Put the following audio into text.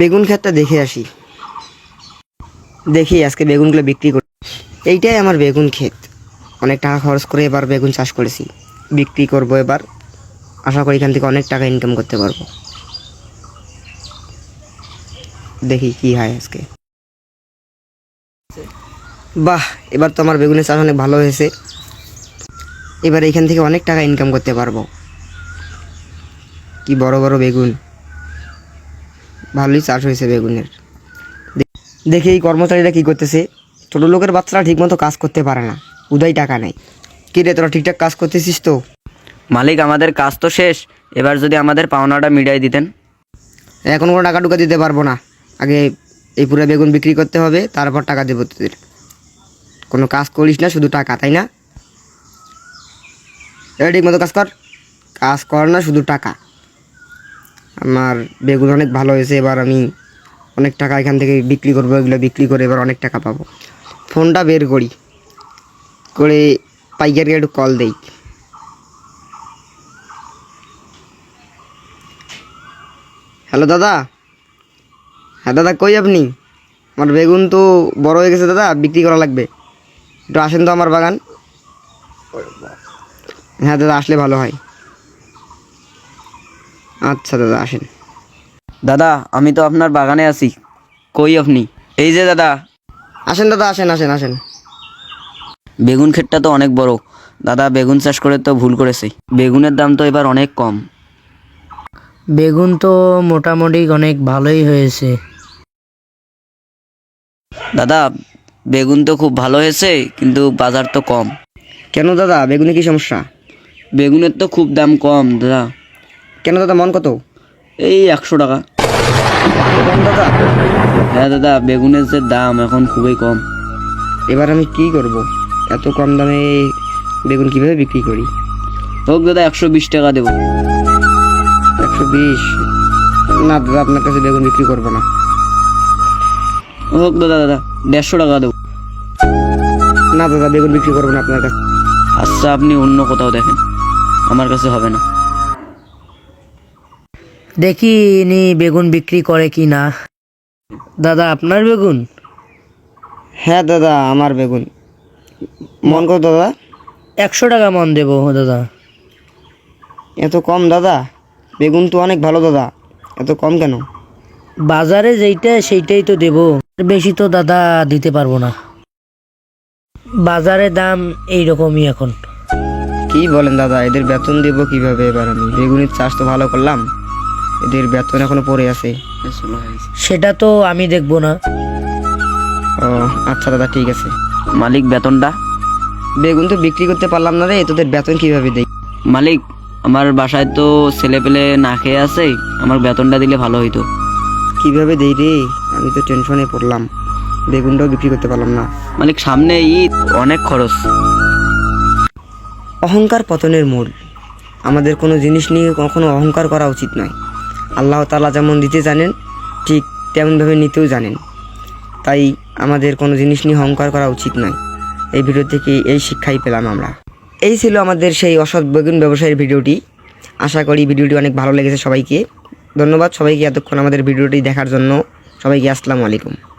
বেগুন ক্ষেতটা দেখে আসি। দেখি আজকে বেগুনগুলো বিক্রি করি এইটাই আমার বেগুন ক্ষেত। অনেক টাকা খরচ করে এবার বেগুন চাষ করেছি। বিক্রি করব এবার। আশা করি এখান থেকে অনেক টাকা ইনকাম করতে পারব। দেখি কি হয় আজকে। বাহ, এবার তো আমার বেগুনের চাষ অনেক ভালো হয়েছে। এবার এখান থেকে অনেক টাকা ইনকাম করতে পারব। কি বড় বড় বেগুন। ভালোই চাষ হয়েছে বেগুনের। দেখি এই কর্মচারীরা কি করতেছে। ছোটো লোকের বাচ্চারা ঠিকমতো কাজ করতে পারে না। উদয় টাকা নেই। কি রে তোরা ঠিকঠাক কাজ করতেছিস তো? মালিক আমাদের কাজ তো শেষ। এবার যদি আমাদের পাওনাটা মিটাই দিতেন। এখন কোনো টাকা টুকা দিতে পারব না। আগে এই পুরো বেগুন বিক্রি করতে হবে তারপর টাকা দেবো তোদের। কোনো কাজ করিস না শুধু টাকা তাই না? এবার ঠিক মতো কাজ কর। কাজ কর না শুধু টাকা। আমার বেগুন অনেক ভালো হয়েছে, এবার আমি অনেক টাকা এখান থেকে বিক্রি করব, এগুলো বিক্রি করে এবার অনেক টাকা পাবো। ফোনটা বের করি, করে পাইকারকে একটু কল দেই। হ্যালো দাদা? হ্যাঁ দাদা, কই আপনি? আমার বেগুন তো বড় হয়ে গেছে দাদা, বিক্রি করা লাগবে। একটু আসেন তো আমার বাগান। হ্যাঁ দাদা, আসলে ভালো হয়। আচ্ছা দাদা আসেন। দাদা আমি তো আপনার বাগানে আছি। কই আপনি? এই যে দাদা। আসেন দাদা আসেন আসেন আসেন। বেগুন ক্ষেতটা তো অনেক বড়। দাদা বেগুন চাষ করে তো ভুল করেছে। বেগুনের দাম তো এবার অনেক কম। বেগুন তো মোটামুটি অনেক ভালোই হয়েছে। দাদা বেগুন তো খুব ভালো হয়েছে কিন্তু বাজার তো কম। কেন দাদা? বেগুনে কি সমস্যা? বেগুনের তো খুব দাম কম দাদা। কেন দাদা মন কত? এই একশো টাকা। কম দাদা? হ্যাঁ দাদা বেগুনের যে দাম এখন খুবই কম। এবার আমি কি করব? এত কম দামে বেগুন কীভাবে বিক্রি করি? হোক দাদা একশো বিশ টাকা দেবো। একশো বিশ? না দাদা আপনার কাছে বেগুন বিক্রি করব না। হোক দাদা দাদা দেড়শো টাকা দেবো। না দাদা বেগুন বিক্রি করব না আপনার কাছে। আচ্ছা আপনি অন্য কোথাও দেখেন। আমার কাছে হবে না। দেখি ইনি বেগুন বিক্রি করে কি না দাদা আপনার বেগুন? হ্যাঁ দাদা আমার বেগুন। মন কত দাদা? একশো টাকা মন দেবো দাদা। এত কম দাদা? বেগুন তো অনেক ভালো দাদা। এত কম কেন? বাজারে যেইটা সেইটাই তো দেবো। বেশি তো দাদা দিতে পারব না। বাজারে দাম এইরকমই এখন। কি বলেন দাদা এদের বেতন দেব কীভাবে এবার আমি? বেগুনের চাষ তো ভালো করলাম। এদের বেতন এখনও পড়ে আছে। সেটা তো আমি দেখব না। ও আচ্ছা দাদা ঠিক আছে। মালিক বেতনটা? বেগুন তো বিক্রি করতে পারলাম না রে তোদের বেতন কীভাবে দেই? মালিক আমার বাসায় তো ছেলে পেলে না খেয়ে আছে আমার বেতনটা দিলে ভালো হইতো। কীভাবে দেই রে? আমি তো টেনশনে পড়লাম। বেগুনটাও বিক্রি করতে পারলাম না। মালিক সামনে ঈদ অনেক খরচ। অহংকার পতনের মূল। আমাদের কোনো জিনিস নিয়ে কখনো অহংকার করা উচিত নয়। আল্লাহ তালা যেমন দিতে জানেন, ঠিক তেমনভাবে নিতেও জানেন। তাই আমাদের কোনো জিনিস নিয়ে অহংকার করা উচিত নয়। এই ভিডিও থেকে এই শিক্ষাই পেলাম আমরা। এই ছিল আমাদের সেই অসৎ বেগুন ব্যবসায়ের ভিডিওটি। আশা করি ভিডিওটি অনেক ভালো লেগেছে সবাইকে। ধন্যবাদ সবাইকে এতক্ষণ আমাদের ভিডিওটি দেখার জন্য। সবাইকে আসসালামু আলাইকুম।